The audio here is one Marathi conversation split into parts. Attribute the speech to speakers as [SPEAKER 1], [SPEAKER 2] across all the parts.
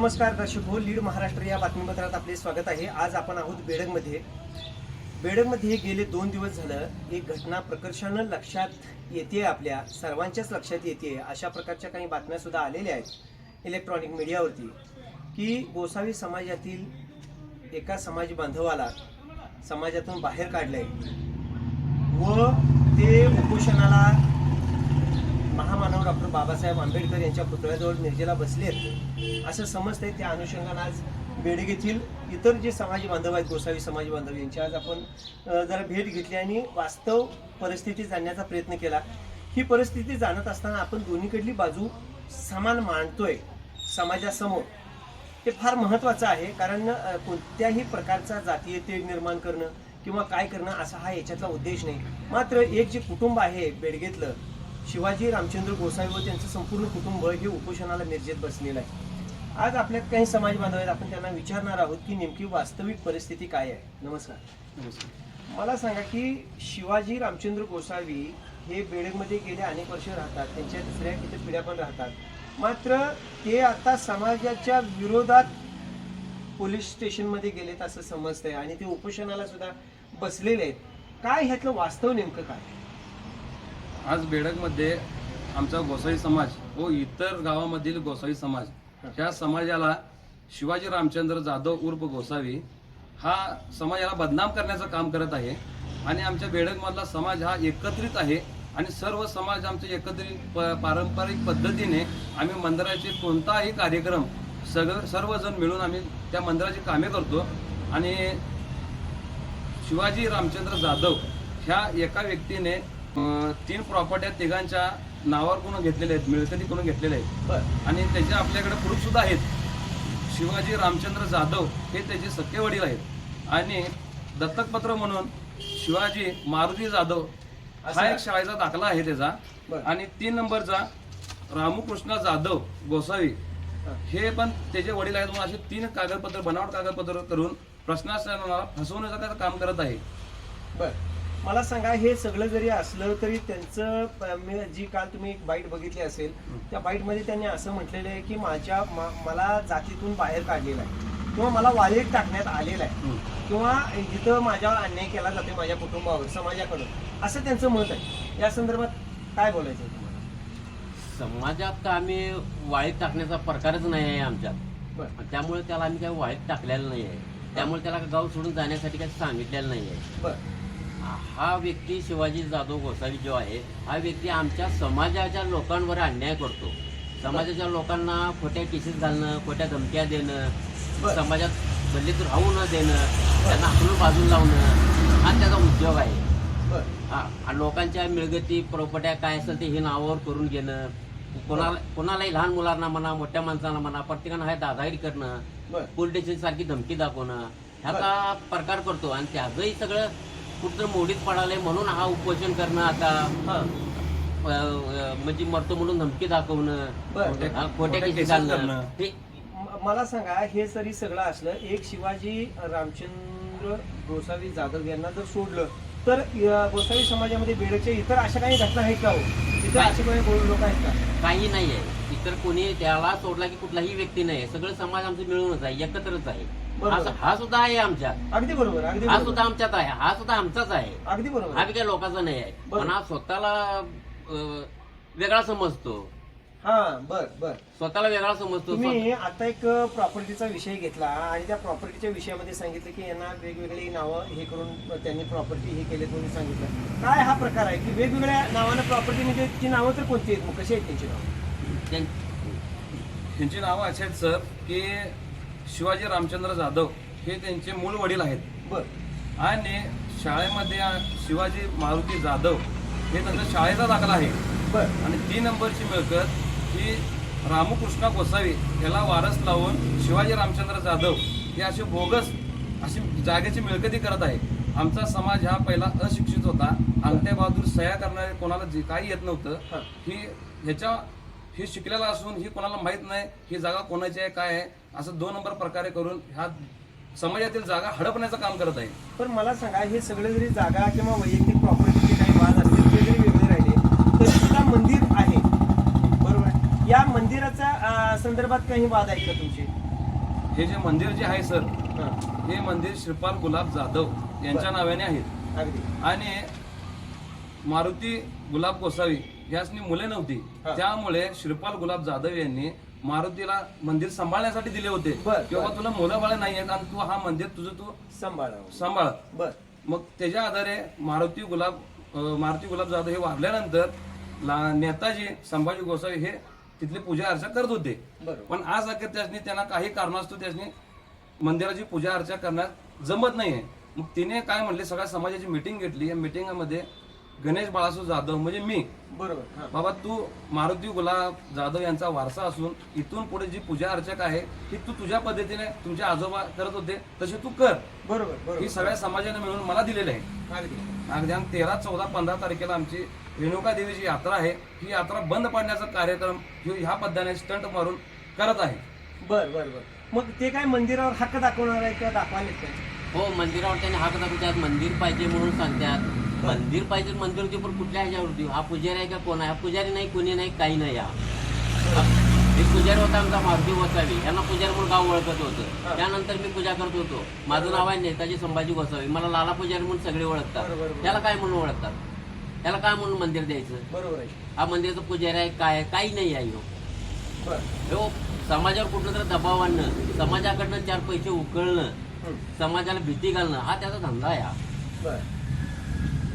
[SPEAKER 1] नमस्कार दर्शक हो लीड महाराष्ट्र या बातमीपत्रात आपले स्वागत आहे. आज आपण आहोत बेडगमध्ये. बेडगमध्ये गेले दोन दिवस झालं एक घटना प्रकर्षानं लक्षात येते आपल्या सर्वांच्याच लक्षात येते अशा प्रकारच्या काही बातम्या सुद्धा आलेल्या आहेत इलेक्ट्रॉनिक मीडियावरती की गोसावी समाजातील एका समाज बांधवाला समाजातून बाहेर काढलंय. व ते उपोषणाला डॉक्टर बाबासाहेब आंबेडकर यांच्या पुतळ्याजवळ निर्जेला बसलेत असं समजतंय त्या अनुषंगानं आज बेडग येथील इतर जे समाज बांधव आहेत गोसावी समाज बांधव यांची आज आपण जरा भेट घेतली आणि वास्तव परिस्थिती जाणण्याचा प्रयत्न केला. ही परिस्थिती जाणत असताना आपण दोन्हीकडली बाजू समान मांडतोय समाजासमोर. ते फार महत्वाचं आहे कारण कोणत्याही प्रकारचा जातीय तेढ निर्माण करणं किंवा काय करणं असा हा याच्यातला उद्देश नाही. मात्र एक जे कुटुंब आहे बेडगेतलं शिवाजी रामचंद्र गोसावी व त्यांचं संपूर्ण कुटुंब हे उपोषणाला निर्जेत बसलेलं आहे. आज आपल्यात काही समाज बांधव आहेत आपण त्यांना विचारणार आहोत की नेमकी वास्तविक परिस्थिती काय आहे. नमस्कार. मला सांगा की शिवाजी रामचंद्र गोसावी हे बेडगमध्ये गेले अनेक वर्ष राहतात. त्यांच्या दुसऱ्या किती पिढ्या पण राहतात. मात्र ते आता समाजाच्या विरोधात पोलीस स्टेशनमध्ये गेलेत असं समजतंय आणि ते उपोषणाला सुद्धा बसलेले आहेत. काय ह्यातलं वास्तव नेमकं काय?
[SPEAKER 2] आज बेडकमध्ये आमचा गोसाई समाज व इतर गावामधील गोसाई समाज ह्या समाजाला शिवाजी रामचंद्र जाधव उर्फ गोसावी हा समाजाला बदनाम करण्याचं काम करत आहे. आणि आमच्या बेडकमधला समाज हा एकत्रित आहे. आणि सर्व समाज आमचे एकत्रित प पारंपरिक पद्धतीने आम्ही मंदिराचे कोणताही कार्यक्रम सगळं सर्वजण मिळून आम्ही त्या मंदिराची कामे करतो. आणि शिवाजी रामचंद्र जाधव ह्या एका व्यक्तीने तीन प्रॉपर्ट्या तिघांच्या नावावर करून घेतलेल्या आहेत मिळकती करून घेतलेल्या आहेत. आणि त्याचे आपल्याकडे प्रूफ सुद्धा आहेत. शिवाजी रामचंद्र जाधव हे त्याचे सख्खे वडील आहेत. आणि दत्तकपत्र म्हणून शिवाजी मारुती जाधव हा एक शाळेचा दाखला आहे त्याचा. आणि तीन नंबरचा रामकृष्ण जाधव गोसावी हे. पण त्याचे वडील आहेत म्हणून असे तीन कागदपत्र बनावट कागदपत्र करून प्रश्नार्थांना फसवण्याचं काम करत आहे?
[SPEAKER 1] बर. मला सांगा हे सगळं जरी असलं तरी त्यांचं जी काल तुम्ही एक बाईट बघितली असेल त्या बाईटमध्ये त्यांनी असं म्हटलेलं आहे की माझ्या मला जातीतून बाहेर काढलेलं आहे. किंवा मला वालीत टाकण्यात आलेलं आहे. किंवा जिथं माझ्यावर अन्याय केला जाते माझ्या कुटुंबावर समाजाकडून. असं त्यांचं मत आहे. या संदर्भात काय बोलायचं तुम्हाला?
[SPEAKER 3] समाजात का आम्ही वाळीत टाकण्याचा प्रकारच नाही आहे आमच्यात. त्यामुळे त्याला आम्ही काही वाळीत टाकलेलं नाही आहे. त्यामुळे त्याला गाव सोडून जाण्यासाठी काही सांगितलेलं नाही आहे.
[SPEAKER 1] बर.
[SPEAKER 3] हा व्यक्ती शिवाजी जाधव गोसावी जो आहे हा व्यक्ती आमच्या समाजाच्या लोकांवर अन्याय करतो. समाजाच्या लोकांना खोट्या केसेस घालणं खोट्या धमक्या देणं. समाजात गल्लीत राहू न देणं त्यांना हलून बाजून लावणं हा त्याचा उद्योग आहे. हा लोकांच्या मिळगती प्रॉपर्ट्या काय असेल ते हे नावावर करून घेणं कोणाला कोणालाही लहान मुलांना म्हणा मोठ्या माणसांना म्हणा प्रत्येकानं हा दादागिरी करणं पोलीस स्टेशन सारखी धमकी दाखवणं ह्याचा प्रकार करतो. आणि त्याचंही सगळं कुठं मोडीत पडालंय म्हणून हा उपोषण करणं आता म्हणजे मरतो म्हणून धमकी दाखवणं खोट्या घालणं.
[SPEAKER 1] मला सांगा हे जरी सगळं असलं एक शिवाजी रामचंद्र गोसावी जाधव यांना जर सोडलं तर गोसावी समाजामध्ये बेडच्या इतर अशा काही घटना आहेत का हो? इतर असे काही लोक आहेत का?
[SPEAKER 3] काही नाही आहे इतर कोणी त्याला सोडला की कुठलाही व्यक्ती नाही सगळं समाज आमचं मिळूनच आहे एकत्रच आहे.
[SPEAKER 1] बरोबर.
[SPEAKER 3] हा- सुद्धा आहे आमच्यात.
[SPEAKER 1] अगदी बरोबर अगदी
[SPEAKER 3] हा
[SPEAKER 1] बरोबर.
[SPEAKER 3] सुद्धा आमच्यात आहे. हा सुद्धा आमचाच आहे.
[SPEAKER 1] अगदी बरोबर.
[SPEAKER 3] हा बी काही लोकांचा नाही आहे.
[SPEAKER 1] बरोबर.
[SPEAKER 3] पण हा स्वतःला अं, वेगळा समजतो.
[SPEAKER 1] हा बर बर.
[SPEAKER 3] स्वतःला वेगळा समजतो.
[SPEAKER 1] तुम्ही आता एक प्रॉपर्टीचा विषय घेतला आणि त्या प्रॉपर्टीच्या विषयामध्ये सांगितलं की यांना वेगवेगळी नावं हे करून त्यांनी प्रॉपर्टी हे केले म्हणून सांगितलं. काय हा प्रकार आहे? की वेगवेगळ्या नावानं प्रॉपर्टी म्हणजे ती नावं तर कोणती आहेत? मग कशी आहेत त्यांची नावं?
[SPEAKER 3] त्यां-
[SPEAKER 2] त्यांची नावं अशी आहेत सर की शिवाजी रामचंद्र जाधव हे त्यांचे मूळ वडील आहेत.
[SPEAKER 1] बर.
[SPEAKER 2] आणि शाळेमध्ये शिवाजी मारुती जाधव हे त्यांचा शाळेचा दाखला आहे.
[SPEAKER 1] बर.
[SPEAKER 2] आणि तीन नंबरची मिळकत ही रामकृष्ण गोसावी याला वारस लावून शिवाजी रामचंद्र जाधव हे असे बोगस अशी जागेची मिळकती करत आहे. आमचा समाज हा पहिला अशिक्षित होता. अंगठ्या बहादूर सह्या करणारे कोणाला जे काही येत. नव्हतं ही ह्याच्या ही शिकलेला असून ही कोणाला माहीत नाही ही जागा कोणाची आहे काय आहे असं दोन नंबर प्रकारे करून ह्या समाजातील जागा हडपण्याचं काम करत आहे.
[SPEAKER 1] पण मला सांगा हे सगळे जरी जागा किंवा वैयक्तिक प्रॉपर्टीचे काही वाद असतील ते जरी वेगळे राहिले तर सुद्धा मंदिर आहे. बरोबर? या मंदिराच्या अं, संदर्भात काही वाद आहेत का तुमचे?
[SPEAKER 2] हे जे मंदिर जे आहे सर
[SPEAKER 1] हा,
[SPEAKER 2] हे मंदिर श्रीपाल गुलाब जाधव यांच्या नावाने आहेत
[SPEAKER 1] अगदी.
[SPEAKER 2] आणि मारुती गुलाब गोसावी यासनी मुले नव्हती. त्यामुळे श्रीपाल गुलाब जाधव यांनी मारुतीला मंदिर सांभाळण्यासाठी दिले होते.
[SPEAKER 1] बर,
[SPEAKER 2] किंवा
[SPEAKER 1] बर.
[SPEAKER 2] तुला मुलं बाळ नाही आहेत आणि तू हा मंदिर तुझं तू
[SPEAKER 1] सांभाळा.
[SPEAKER 2] सांभाळ.
[SPEAKER 1] बर.
[SPEAKER 2] मग त्याच्या आधारे मारुती गुलाब अं, मारुती गुलाब जाधव हे वारल्यानंतर ला- नेताजी संभाजी गोसावी हे तिथली पूजा अर्चा करत होते.
[SPEAKER 1] बरोबर.
[SPEAKER 2] पण आज अखेर त्यासनी त्यांना काही कारणास्तव त्यासनी मंदिराची पूजा अर्चा करण्यात जमत नाहीये. मग तिने काय म्हणले? सगळ्या समाजाची मिटिंग घेतली. या मिटिंगमध्ये गणेश बाळासू जाधव म्हणजे मी.
[SPEAKER 1] बरोबर
[SPEAKER 2] बाबा तू मारुती गुलाब जाधव यांचा वारसा असून इथून पुढे जी पूजा अर्चक आहे ती तू तुझ्या पद्धतीने तुमचे आजोबा करत होते तसे तू कर.
[SPEAKER 1] बरोबर
[SPEAKER 2] ही
[SPEAKER 1] बरोबर
[SPEAKER 2] सगळ्या समाजाने मिळून मला दिलेली आहे.
[SPEAKER 1] अगदी
[SPEAKER 2] तेरा चौदा पंधरा तारखेला आमची रेणुका देवीची यात्रा आहे. ही यात्रा बंद पाडण्याचा कार्यक्रम ह्यो ह्या पद्धतीने स्टंट मारून करत आहे.
[SPEAKER 1] बर बर बर. मग ते काय मंदिरावर हक्क दाखवणार आहे किंवा दाखवायला काय
[SPEAKER 3] हो मंदिरावर त्यांनी हाक दाखवतात मंदिर पाहिजे म्हणून सांगतात. मंदिर पाहिजे मंदिर होती पण कुठल्या ह्याच्यावरती हा पुजारी आहे का कोण आहे? हा पुजारी नाही कोणी नाही काही नाही हा. एक पुजारी होता आमचा मारुती गोसावी. यांना पुजारी म्हणून गाव ओळखत होतं. त्यानंतर मी पूजा करत होतो. माझं नाव आहे नेताजी संभाजी गोसावी. मला लाला पुजारी म्हणून सगळे ओळखतात. त्याला काय म्हणून ओळखतात? त्याला काय म्हणून मंदिर द्यायचं?
[SPEAKER 1] बरोबर आहे.
[SPEAKER 3] हा मंदिराचं पुजारी आहे काय? काही नाही आहे हो समाजावर कुठलं तर दबाव आणणं समाजाकडनं चार पैसे उकळणं समाजाला भीती घालणं हा त्याचा धंदा आहे हा.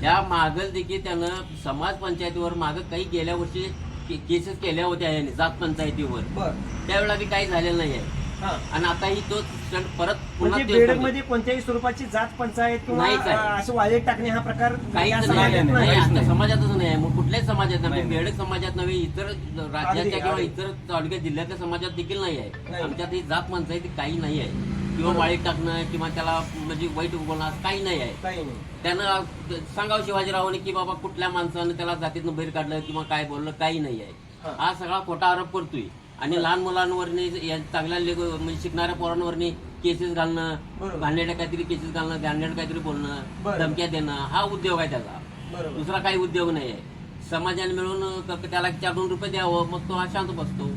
[SPEAKER 1] बर
[SPEAKER 3] या मागल देखील त्यानं समाज पंचायतीवर माग काही गेल्या वर्षी के- केसेस केल्या होत्या याने जात पंचायतीवर
[SPEAKER 1] बर
[SPEAKER 3] त्यावेळेला बी काही झालेलं नाही आहे
[SPEAKER 1] हा
[SPEAKER 3] आणि आताही तो स्टंट परत पुन्हा
[SPEAKER 1] म्हणजे
[SPEAKER 3] तेच
[SPEAKER 1] बेडक
[SPEAKER 3] करतोय.
[SPEAKER 1] मध्ये कोणत्याही स्वरूपाची जात पंचायत किंवा
[SPEAKER 3] नाहीच आहे.
[SPEAKER 1] अं, असं वाळेत टाकणे हा प्रकार या
[SPEAKER 3] काहीच नाही,
[SPEAKER 1] समाजात
[SPEAKER 2] नाही,
[SPEAKER 3] नाही
[SPEAKER 1] नाही
[SPEAKER 3] आता
[SPEAKER 2] नाही.
[SPEAKER 3] समाजातच नाही आहे मग कुठल्याच समाजात नाही
[SPEAKER 2] नाही.
[SPEAKER 3] बेडक समाजात नव्हे इतर राज्याच्या किंवा
[SPEAKER 1] अगदी.
[SPEAKER 3] इतर तालुक्यात जिल्ह्यातल्या समाजात देखील नाही
[SPEAKER 1] नाही.
[SPEAKER 3] आहे आमच्यात ही जात पंचायती काही नाही आहे किंवा. वाळीत टाकणं किंवा त्याला म्हणजे वाईट बोलणं काही नाही आहे
[SPEAKER 1] काही नाही
[SPEAKER 3] त्यानं सांगावं शिवाजीरावाने की बाबा कुठल्या माणसानं त्याला जातीतनं बाहेर काढलं किंवा काय बोललं काही नाही आहे
[SPEAKER 1] हा.
[SPEAKER 3] सगळा खोटा आरोप करतोय आणि लहान मुलांवरनी चांगल्या म्हणजे शिकणाऱ्या पोरांवरनी केसेस घालणं. घाणेरड्या काहीतरी केसेस घालणं घाणेरडं काहीतरी बोलणं. धमक्या देणं हा उद्योग आहे त्याचा दुसरा काही उद्योग नाही आहे समाजाने मिळून त्याला चार दोन रुपये द्यावं मग तो हा शांत बसतो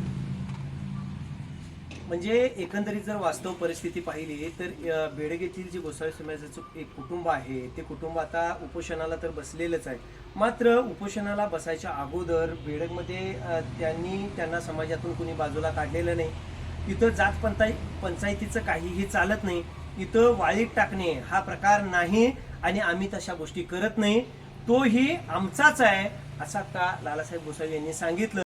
[SPEAKER 1] म्हणजे एकंदरीत जर वास्तव परिस्थिती पाहिली तर बेडगेतील येथील जे गोसावी समाजाचं एक कुटुंब आहे ते कुटुंब आता उपोषणाला तर बसलेलंच आहे. मात्र उपोषणाला बसायच्या अगोदर बेडगमध्ये त्यांनी त्यांना समाजातून कुणी बाजूला काढलेलं नाही. इथं जात पंचाय पंचायतीचं काहीही चालत नाही. इथं वाळीत टाकणे हा प्रकार नाही आणि आम्ही तशा गोष्टी करत नाही. तोही आमचाच आहे असा आता लालासाहेब गोसावी यांनी सांगितलं.